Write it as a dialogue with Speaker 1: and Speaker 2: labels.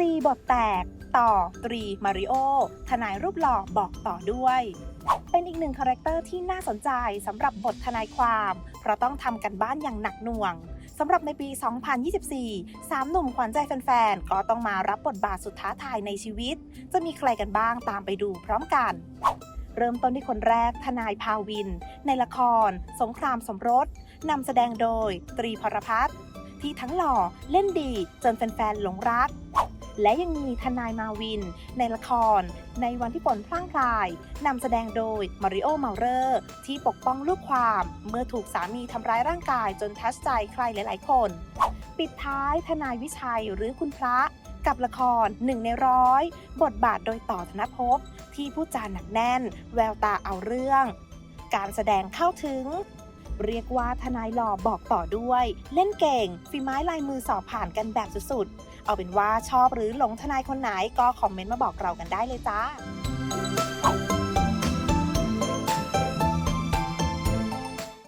Speaker 1: ตีบทแตก ต่อตรีมาริโอทนายรูปหล่อบอกต่อด้วย เป็นอีกหนึ่งคาแรคเตอร์ที่น่าสนใจสำหรับบททนายความ เพราะต้องทำกันบ้านอย่างหนักหน่วงสำหรับในปี 2024 สามหนุ่มขวัญใจแฟนๆ ก็ต้องมารับบทบาทสุดท้าทายในชีวิต จะมีใครกันบ้างตามไปดูพร้อมกัน เริ่มต้นที่คนแรกทนายพาวิน ในละคร สงครามสมรสนำแสดงโดย ตรีพรพัฒน์ที่ทั้งหล่อเล่นดีจนแฟนๆ หลงรัก และยังมีทนายมาวิน ในละคร ในวันที่ฝนพลั่งพลายนำแสดงโดยมาริโอเมาเรอร์ที่ปกป้องลูกความ เมื่อถูกสามีทำร้ายร่างกายจนทัชใจใครหลาย ๆ คน ปิดท้ายทนายวิชัยหรือคุณพระกับละครหนึ่งในร้อยบทบาทโดยต่อธนภพ ที่พูดจาหนักแน่น แววตาเอาเรื่อง การแสดงเข้าถึง เรียกว่าทนายหล่อบอกต่อด้วย เล่นเก่งฝีไม้ลายมือสอบผ่านกันแบบสุดๆ เอาเป็นว่าชอบหรือหลงทนายคนไหนก็คอมเมนต์มาบอกเรากันได้เลยจ้า